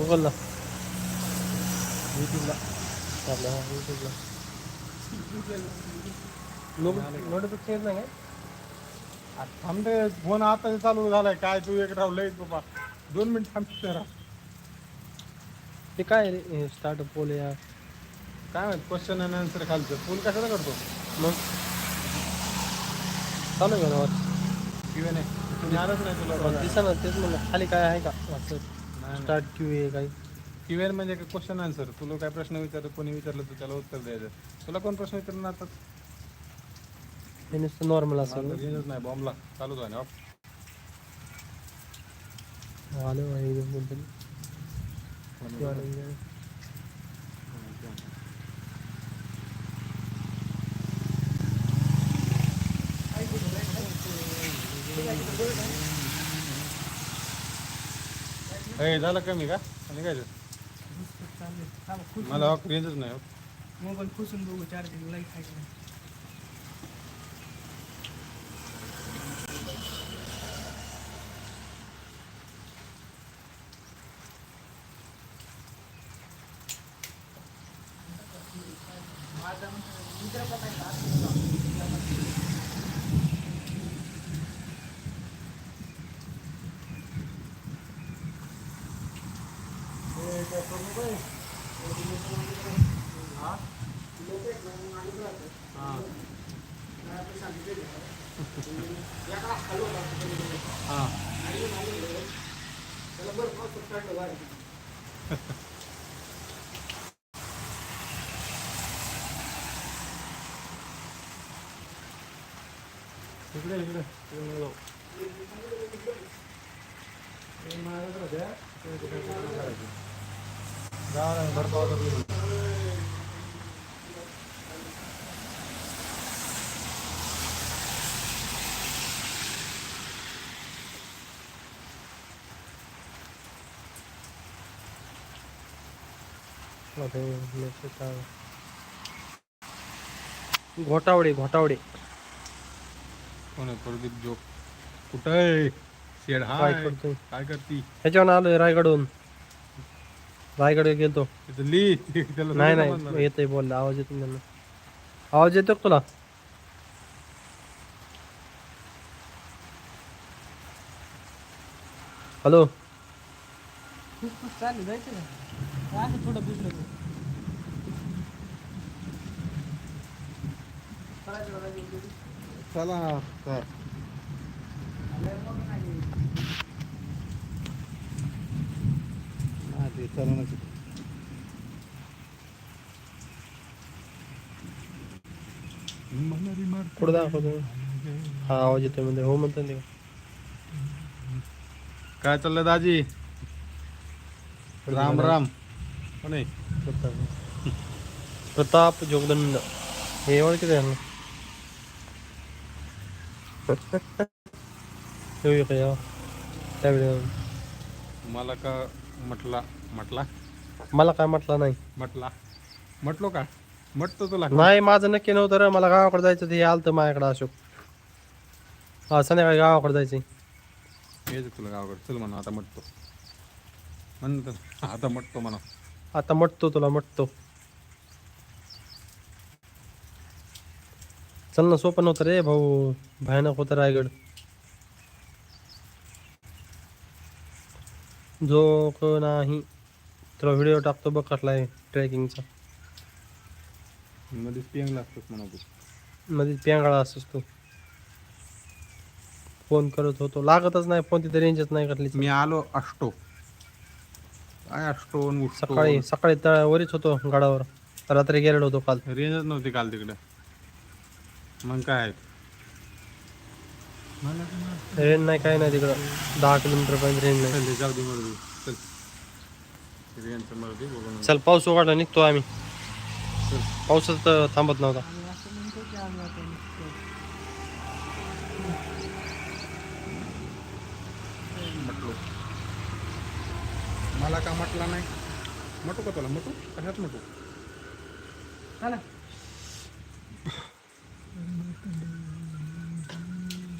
गुगलला यूट्यूबला आपल्या यूट्यूबला नोटिफिकेशन नाही काय आता थांब फोन आता चालू झालाय. काय तू एक राव लय बाबा. दोन मिनिट थांब जरा. ते काय रे स्टार्टअप पोल या? काय माहीत क्वेश्चन अँड आन्सर खालचं. फोन कशाला करतो? मग? चालू आहे नावात किंवा नाही तुम्ही आलंच नाही तुला. दिसा ना तेच म्हणलं खाली काय आहे का? नाही. स्टार्ट क्यू? आहे काही किवेर म्हणजे क्वेश्चन आन्सर तुला काय प्रश्न विचारलं कोणी विचारलं तर त्याला उत्तर द्यायचं. तुला कोण प्रश्न विचारलं ना आता हे नुसतं नॉर्मल असेल रेंजच नाही. बॉम्बला चालूच आहे ना ऑफ. आलो आहे एकदम कोणतरी किंवा नाही. हे झालं कमी का आणि काय मला ऑफ रेंजच नाही हो. मोबाईल पुसून बघू चार्जिंग लाइट आहे का नाही. हा इकडे इकडे इकडे जाऊ. तिकडे पूर्ण करायचं. जाऊ ना, घोटावडे घोटावडे. कोण आहे? प्रदीप जोग. कुठं आहे? शेड हाय. काय करतोय काय करती? ह्याच्यावर आलोय रायगडहून. रायगड गेलतो. तिथं ली. त्याला नाही नाही. येतोय बोलला. आवाज येतो त्यांना आवाज येतो का तुला? हॅलो. चालू जायचं का? असं थोडं बुजलं चला तर हा, ते आहे. दाखवतो? हा आवाज येतोय म्हणजे हो म्हणतो ते. काय चाललंय दाजी? राम राम. आहे प्रताप प्रताप जोगदंड हे ओळखीचं आहे ना येऊ का या त्यावेळी मला का म्हटला म्हटला मला काय म्हटलं नाही म्हटला म्हटलो का म्हटतो तुला नाही माझं नक्की नव्हतं रे मला गावाकडे जायचं ते आलतं माझ्याकडे अशोक हा संध्याकाळी गावाकडे जायचंय येतो तुला गावाकडे चल म्हणा आता म्हटतो म्हणतो आता म्हटतो म्हणा आता मटतो तुला मटतो. चल ना सोपं नव्हतं रे भाऊ. भयानक होतं रायगड. जो नाही. तुला व्हिडिओ टाकतो बघ कसला आहे ट्रेकिंगचा मध्येच पिंगला असतोस म्हणा तू. मध्ये प्यांगाळा असतोस तू. फोन करत होतो. लागतच नाही फोन तिथे रेंजच नाही कसली मी आलो अष्टो काय उठतो? सकाळी सकाळी तळ वरीच होतो गडावर. रात्री गेलेलो होतो काल. रेंजच नव्हती काल तिकडे. मग काय? आहे? रेंज नाही काय नाही तिकडं. दहा किलोमीटर पर्यंत रेंज नाही. चल रे, जाऊ दे मरू दे. चल. मरू पाऊस उघडला निघतो आम्ही. तर थांबत नव्हता. म्हटलो मला का म्हटला नाही? मटू का तुला? मटू कशात मटू ना